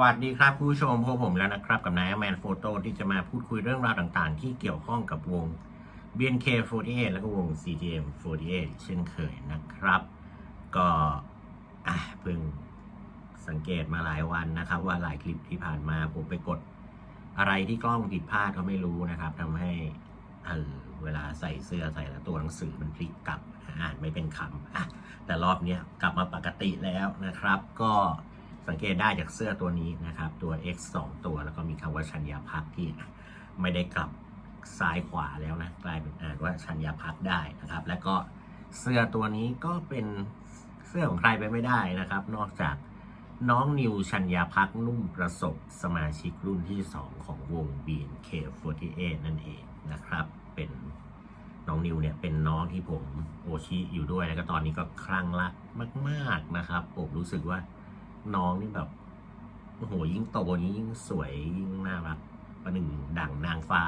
วัสดีครับผู้ชมพวกผมแล้วนะครับ กับนายแมนโฟโต้ที่จะมาพูดคุยเรื่องราวต่างๆ ที่เกี่ยวข้องกับวง BNK48 แล้วก็วง CTM48 เช่นเคยนะครับ ก็อะเพิ่งสังเกตมาหลายวันนะครับ ว่าหลายคลิปที่ผ่านมาผมไปกดอะไรที่กล้องผิดพลาดก็ไม่รู้นะครับทำให้เออเวลาใส่เสื้อใส่แล้วตัวหนังสือมันพลิกกลับอ่านไม่เป็นคำอะแต่รอบนี้กลับมาปกติแล้วนะครับ ก็ สังเกตได้จากเสื้อตัวนี้นะครับ ตัว X 2 ตัวแล้วก็มีคำว่าชัญญาพักที่ไม่ได้กลับซ้ายขวาแล้วนะกลายเป็นอ่านว่าชัญญาพักได้นะครับ แล้วก็เสื้อตัวนี้ก็เป็นเสื้อของใครไปไม่ได้นะครับ นอกจากน้องนิวชัญญาพักนุ่มประสบสมาชิกรุ่นที่ 2 ของวง BNK48 นั่นเองนะครับ เป็นน้องนิวเนี่ยเป็นน้องที่ผมโอชิอยู่ด้วยแล้วก็ตอนนี้ก็คลั่งรักมาก ๆนะครับ ผมรู้สึกว่า น้องนี่แบบโอ้โหยิ่งโตยิ่งสวยยิ่งน่ารักประหนึ่งดั่งนางฟ้า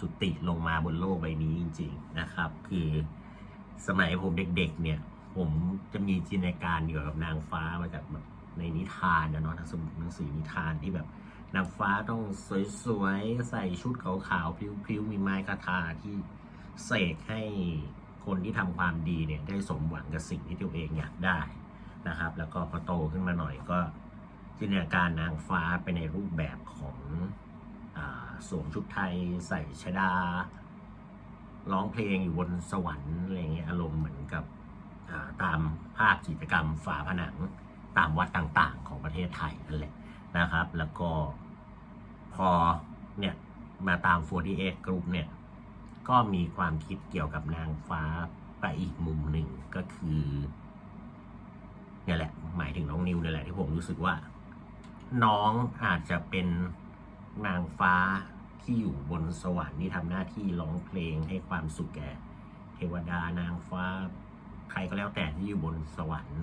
จุติลงมาบนโลกใบนี้จริง ๆนะครับ คือสมัยผมเด็ก ๆ เนี่ย ผมจะมีจินตนาการเกี่ยวกับนางฟ้ามาจากแบบในนิทานนะเนาะทางสมุดหนังสือนิทานที่แบบนางฟ้าต้องสวยๆ ใส่ชุดขาวๆพริ้วๆ มีไม้คาถาที่เสกให้คนที่ทำความดีเนี่ยได้สมหวังกับสิ่งที่ตัวเองอยากได้ นะครับ แล้วก็พอโตขึ้นมาหน่อยก็จินตนาการนางฟ้าไปในรูปแบบของอสวมชุดไทยใส่ชดา ร้องเพลงอยู่บนสวรรค์อะไรเงี้ยอารมณ์เหมือนกับาตามภาพจิตรกรรมฝาผนังตามวัดต่างๆ ของประเทศไทยนั่นแหละนะครับ แล้วก็พอเนี่ยมาตาม 48 Group เนี่ยก็มีความคิดเกี่ยวกับนางฟ้าไปอีกมุมหนึ่งก็คือ เนี่ยแหละ หมายถึงน้องนิวเนี่ยแหละที่ผมรู้สึกว่า น้องอาจจะเป็นนางฟ้าที่อยู่บนสวรรค์ที่ทำหน้าที่ร้องเพลงให้ความสุขแก่ เทวดานางฟ้า ใครก็แล้วแต่ที่อยู่บนสวรรค์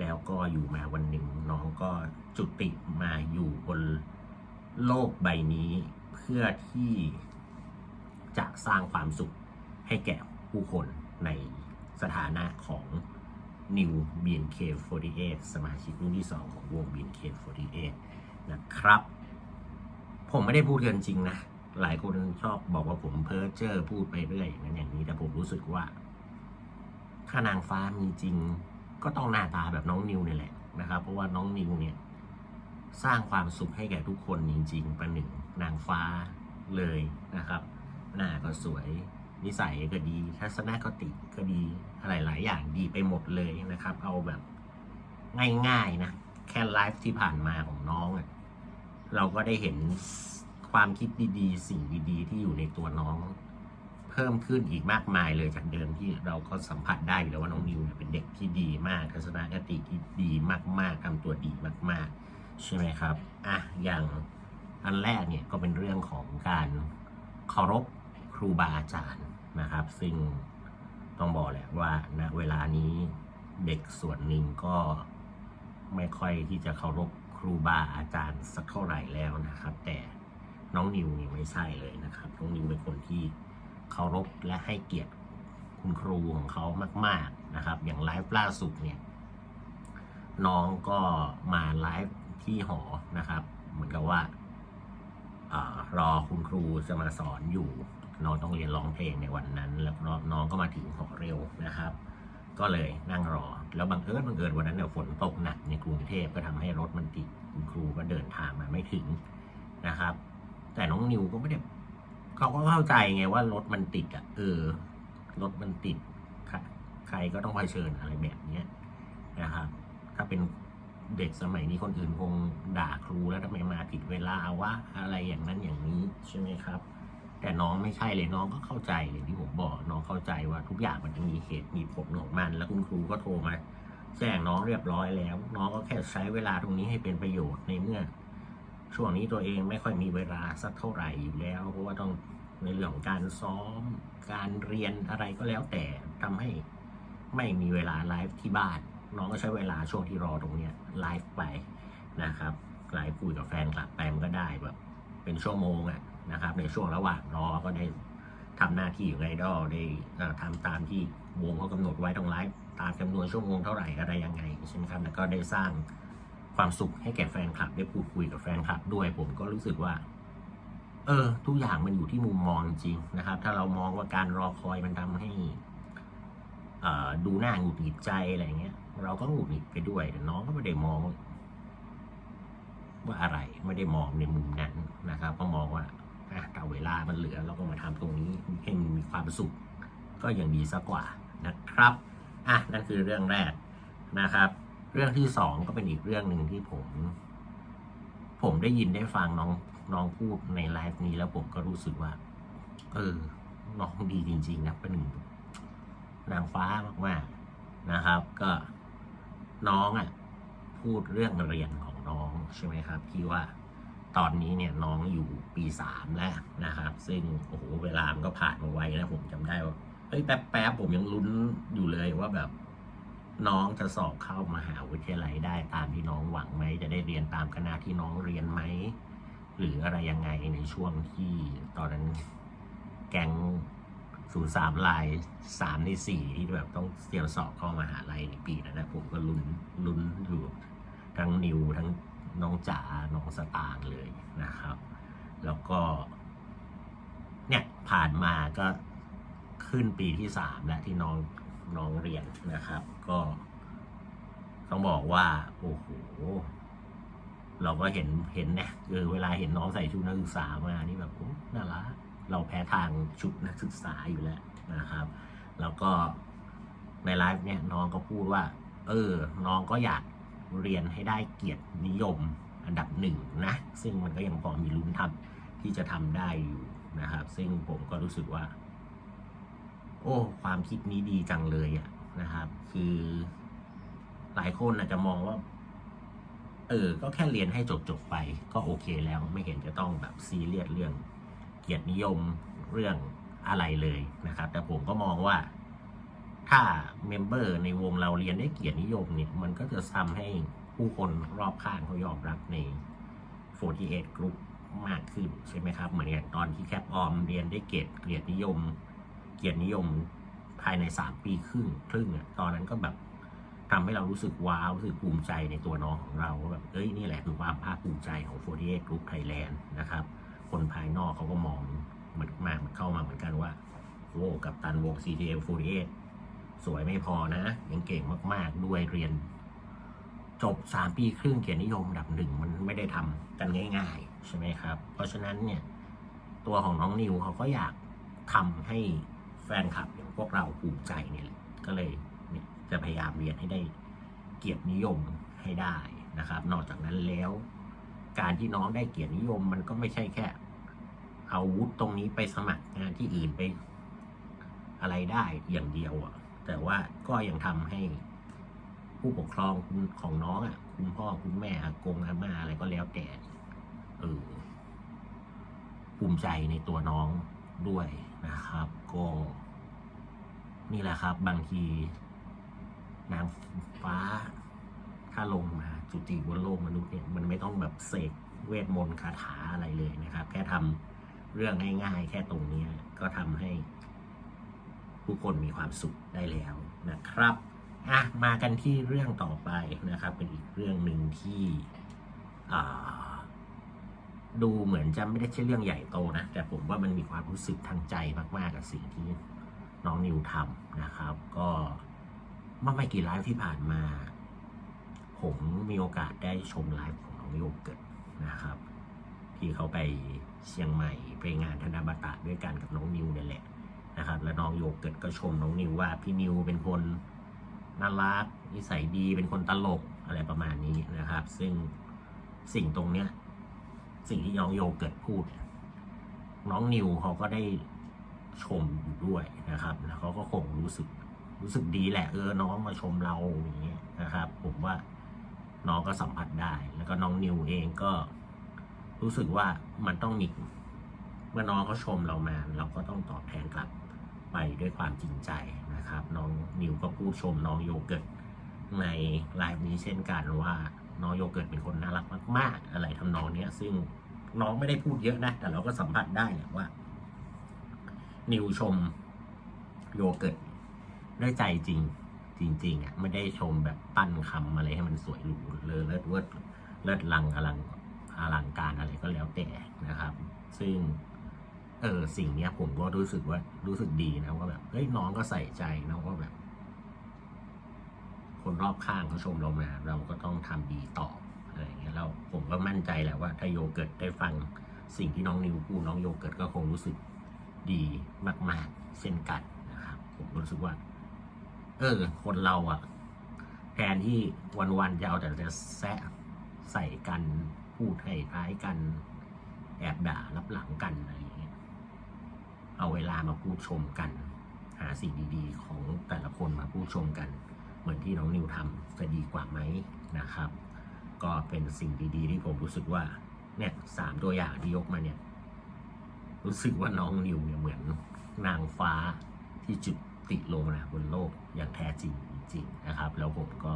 แล้วก็อยู่มาวันหนึ่งน้องก็จุติมาอยู่บนโลกใบนี้ เพื่อที่จะสร้างความสุขให้แก่ผู้คนในสถานะของ New BNK48 สมาชิกรุ่นที่ 2 ของวง BNK48 นะครับ ผมไม่ได้พูดเกินจริงนะ หลายคนชอบบอกว่าผมเพ้อเจ้อพูดไปเรื่อยอย่างนั้นอย่างนี้ แต่ผมรู้สึกว่า ถ้านางฟ้ามีจริง ก็ต้องหน้าตาแบบน้องนิวเนี่ยแหละนะครับ เพราะว่าน้องนิวเนี่ย สร้างความสุขให้แก่ทุกคนจริง ๆ ประหนึ่งนางฟ้าเลยนะครับ หน้าก็สวย นิสัยก็ดี ทัศนคติก็ดีหลาย ๆ อย่างดีไปหมดเลยนะครับ เอาแบบง่าย ๆ นะ แค่ไลฟ์ที่ผ่านมาของน้องอะเราก็ได้เห็นความคิดดีๆ สิ่งดีๆ ที่อยู่ในตัวน้อง เพิ่มขึ้นอีกมากมายเลยจากเดิมที่เราก็สัมผัสได้อยู่แล้วว่าน้องนิวเนี่ยเป็นเด็กที่ดีมาก ทัศนคติที่ดีมาก ๆทำตัวดีมาก ๆ ใช่ไหมครับอะอย่างอันแรกเนี่ยก็เป็นเรื่องของการเคารพครูบาอาจารย์ นะครับ ซึ่งต้องบอกแหละว่าณเวลานี้เด็กส่วนหนึ่งก็ไม่ค่อยที่จะเคารพครูบาอาจารย์สักเท่าไหร่แล้วนะครับ แต่น้องนิวนี่ไม่ใช่เลยนะครับ น้องนิวเป็นคนที่เคารพและให้เกียรติคุณครูของเขามาก ๆนะครับ อย่างไลฟ์ล่าสุดเนี่ย น้องก็มาไลฟ์ที่หอนะครับ เหมือนกับว่าอา รอคุณครูจะมาสอนอยู่น้องต้องเรียนร้องเพลงในวันนั้น แล้วน้องก็มาถึงหอเร็วนะครับ ก็เลยนั่งรอ แล้วบังเอิญบังเอิญวันนั้นเนี่ยฝนตกหนักในกรุงเทพก็ทำให้รถมันติดคุณครูก็เดินทางมาไม่ถึงนะครับ แต่น้องนิวก็ไม่ได้เขาก็เข้าใจไงว่ารถมันติดอะเออรถมันติดใครใครก็ต้องเผชิญอะไรแบบเนี้ยนะครับ ถ้าเป็น เด็กสมัยนี้คนอื่นคงด่าครูแล้วทำไมมาผิดเวลาวะอะไรอย่างนั้นอย่างนี้ใช่ไหมครับ แต่น้องไม่ใช่เลยน้องก็เข้าใจอย่างที่ผมบอกน้องเข้าใจว่าทุกอย่างมันมีเหตุมีผลของมัน แล้วคุณครูก็โทรมาแจ้งน้องเรียบร้อยแล้ว น้องก็แค่ใช้เวลาตรงนี้ให้เป็นประโยชน์ในเมื่อ ช่วงนี้ตัวเองไม่ค่อยมีเวลาสักเท่าไหร่อยู่แล้ว เพราะว่าต้องในเรื่องของการซ้อม การเรียนอะไรก็แล้วแต่ทำให้ไม่มีเวลาไลฟ์ที่บ้าน น้องก็ใช้เวลาช่วงที่รอตรงเนี้ยไลฟ์ไปนะครับไลฟ์คุยกับแฟนคลับไปมันก็ได้แบบ เป็นชั่วโมงอะนะครับ ในช่วงระหว่างรอก็ได้ทำหน้าที่ของไอดอลได้เอ่อทำตามที่วงเขากำหนดไว้ต้องไลฟ์ตามจำนวนชั่วโมงเท่าไหร่อะไรยังไงใช่ไหมครับแล้วก็ได้สร้างความสุขให้แก่แฟนคลับได้พูดคุยกับแฟนคลับด้วยผมก็รู้สึกว่า เออ ทุกอย่างมันอยู่ที่มุมมองจริงนะครับ ถ้าเรามองว่าการรอคอยมันทำให้ดูหน้าหงุดหงิดใจอะไรเงี้ย เราก็หงุดหงิดไปด้วยแต่น้องก็ไม่ได้มอง ว่าอะไรไม่ได้มองในมุมนั้นนะครับ ก็มองว่าอะแต่เวลามันเหลือเราก็มาทำตรงนี้ให้มันมีความสุข ก็ยังดีสักกว่านะครับอะนั่นคือเรื่องแรกนะครับ เรื่องที่สองก็เป็นอีกเรื่องหนึ่งที่ผม ผมได้ยินได้ฟังน้องน้องพูดในไลฟ์นี้แล้วผมก็รู้สึกว่า เออ น้องดีจริง ๆ นะเป็นหนึ่งนางฟ้ามากๆนะครับ ก็ น้องอะพูดเรื่องเรียนของน้องใช่ไหมครับ ที่ว่าตอนนี้เนี่ยน้องอยู่ปีสามแล้วนะครับ ซึ่งโอ้โหเวลามันก็ผ่านมาไวแล้วผมจำได้ว่าเฮ้ยแป๊บแป๊บๆผมยังลุ้นอยู่เลยว่าแบบ น้องจะสอบเข้ามหาวิทยาลัยได้ตามที่น้องหวังไหมจะได้เรียนตามคณะที่น้องเรียนไหมหรืออะไรยังไงในช่วงที่ตอนนั้นแก๊ง ศูนย์สามลายสามในสี่ที่แบบต้องเตรียมสอบเข้ามหาลัยในปีนั้นนะผมก็ลุ้นลุ้นอยู่ทั้งนิวทั้งน้องจ๋าน้องสตางเลยนะครับ แล้วก็ เนี่ยผ่านมาก็ขึ้นปีที่สามแล้วที่น้องน้องเรียนนะครับ ก็ต้องบอกว่า โอ้โหเราก็เห็นเห็นเนี่ยคือเวลาเห็นน้องใส่ชุดนักศึกษามานี่แบบโอ้น่ารัก เราแพ้ทางชุดนักศึกษาอยู่แล้วนะครับ แล้วก็ในไลฟ์เนี่ยน้องก็พูดว่า เออ น้องก็อยากเรียนให้ได้เกียรตินิยมอันดับหนึ่งนะ ซึ่งมันก็ยังพอมีลุ้นทำที่จะทำได้อยู่นะครับ ซึ่งผมก็รู้สึกว่า โอ้ ความคิดนี้ดีจังเลยอะนะครับ คือหลายคนอาจจะมองว่า เออ ก็แค่เรียนให้จบจบๆไป ก็โอเคแล้วไม่เห็นจะต้องแบบซีเรียสเรื่อง เกียรตินิยมเรื่องอะไรเลยนะครับ แต่ผมก็มองว่าถ้าเมมเบอร์ในวงเราเรียนได้เกียรตินิยมเนี่ย มันก็จะทำให้ผู้คนรอบข้างเขายอมรับใน 48 Group มากขึ้นใช่ไหมครับ เหมือนอย่างตอนที่แคปออมเรียนได้เกียรติเกียรตินิยม เกียรตินิยมภายใน 3 ปีครึ่งครึ่งอะตอนนั้นก็แบบทำให้เรารู้สึกว้าวรู้สึกภูมิใจในตัวน้องของเราว่าแบบเอ้ยนี่แหละคือความภาคภูมิใจของ 48 Group Thailand นะครับ คนภายนอกเขาก็มองมือนมาเข้ามาเหมือนกันว่าโอ้กับตันวง CTM 48 สวยไม่พอนะ ยังเก่งมาก ๆ ด้วยเรียน จบ 3 ปีครึ่งเกียรตินิยมดับหนึ่งมันไม่ได้ทำกันง่าย ๆ ใช่ไหมครับ เพราะฉะนั้นเนี่ย ตัวของน้องนิวเขาก็อยากทำให้แฟนคลับอย่างพวกเราภูมิใจเนี่ยก็เลยเนี่ยจะพยายามเรียนให้ได้เกียรตินิยมให้ได้นะครับ นอกจากนั้นแล้ว การที่น้องได้เกียรตินิยม มันก็ไม่ใช่แค่ เอาวุฒิตรงนี้ไปสมัครงานที่อื่นไป อะไรได้อย่างเดียวอะแต่ว่าก็ยังทำให้ผู้ปกครองของน้องอะ คุณพ่อคุณแม่อากงอาม่าอะไรก็แล้วแต่เออภูมิใจในตัวน้องด้วยนะครับ ก็ นี่แหละครับ บางทีนางฟ้า ถ้าลงมาจุติบนโลกมนุษย์เนี่ยมันไม่ต้องแบบเสกเวทมนต์คาถาอะไรเลยนะครับ แค่ทำเรื่องง่ายๆ แค่ตรงนี้ก็ทำให้ผู้คนมีความสุขได้แล้วนะครับอะมากันที่เรื่องต่อไปนะครับ เป็นอีกเรื่องหนึ่งที่ดูเหมือนจะไม่ได้ใช่เรื่องใหญ่โตนะ แต่ผมว่ามันมีความรู้สึกทางใจมากๆกับสิ่งที่น้องนิวทำนะครับ ก็เมื่อไม่กี่ไลฟ์ที่ผ่านมา ผมมีโอกาสได้ชมไลฟ์ของน้องโยเกิร์ตนะครับ ที่เขาไปเชียงใหม่ไปงานธนบัตะด้วยกันกับน้องนิวนี่แหละนะครับ แล้วน้องโยเกิร์ตก็ชมน้องนิวว่าพี่นิวเป็นคนน่ารักนิสัยดีเป็นคนตลกอะไรประมาณนี้นะครับ ซึ่งสิ่งตรงเนี้ยสิ่งที่น้องโยเกิร์ตพูด น้องนิวเขาก็ได้ชมอยู่ด้วยนะครับแล้วเขาก็คงรู้สึกรู้สึกดีแหละเออน้องมาชมเราอย่างเงี้ยนะครับ ผมว่า น้องก็สัมผัสได้ แล้วก็น้องนิวเองก็รู้สึกว่ามันต้องมีเมื่อน้องเขาชมเรามา เราก็ต้องตอบแทนกลับไปด้วยความจริงใจนะครับ น้องนิวก็พูดชมน้องโยเกิร์ตในไลฟ์นี้เช่นกันว่าน้องโยเกิร์ตเป็นคนน่ารักมาก ๆ อะไรทำนองเนี้ย ซึ่งน้องไม่ได้พูดเยอะนะ แต่เราก็สัมผัสได้แหละว่า นิวชมโยเกิร์ตด้วยใจจริง จริง ๆอะไม่ได้ชมแบบปั้นคำอะไรให้มันสวยหรูเลอเลิศเวิร์ดเลิศลังอลังอลังการอะไรก็แล้วแต่นะครับ ซึ่งเออสิ่งเนี้ยผมก็รู้สึกว่ารู้สึกดีนะว่าแบบเฮ้ยน้องก็ใส่ใจนะว่าแบบ คนรอบข้างเขาชมเรามา เราก็ต้องทำดีต่ออะไรอย่างเงี้ยแล้วผมก็มั่นใจแหละว่าถ้าโยเกิร์ตได้ฟังสิ่งที่น้องนิวพูดน้องโยเกิร์ตก็คงรู้สึกดีมาก ๆเช่นกันนะครับ ผมรู้สึกว่า เออ คนเราอะแทนที่วันๆจะเอาแต่จะแซะใส่กันพูดให้ท้ายกัน แอบด่ารับหลังกันอะไรอย่างเงี้ยเอาเวลามาพูดชมกัน หาสิ่งดีๆ ของแต่ละคนมาพูดชมกัน เหมือนที่น้องนิวทำจะดีกว่าไหมนะครับ ก็เป็นสิ่งดีๆ ที่ผมรู้สึกว่าเนี่ยสามตัวอย่างที่ยกมาเนี่ย รู้สึกว่าน้องนิวเนี่ยเหมือนนางฟ้าที่จุด ติลงนะบนโลกอย่างแท้จริงจริงนะครับ แล้วผมก็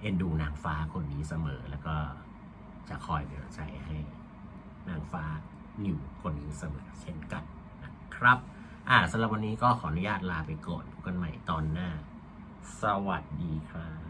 เอ็นดูนางฟ้าคนนี้เสมอ แล้วก็จะคอยเป็นกำลังใจให้นางฟ้านิวคนนี้เสมอเช่นกันนะครับ อ่าสำหรับวันนี้ก็ขออนุญาตลาไปก่อนพบกันใหม่ตอนหน้า สวัสดีครับ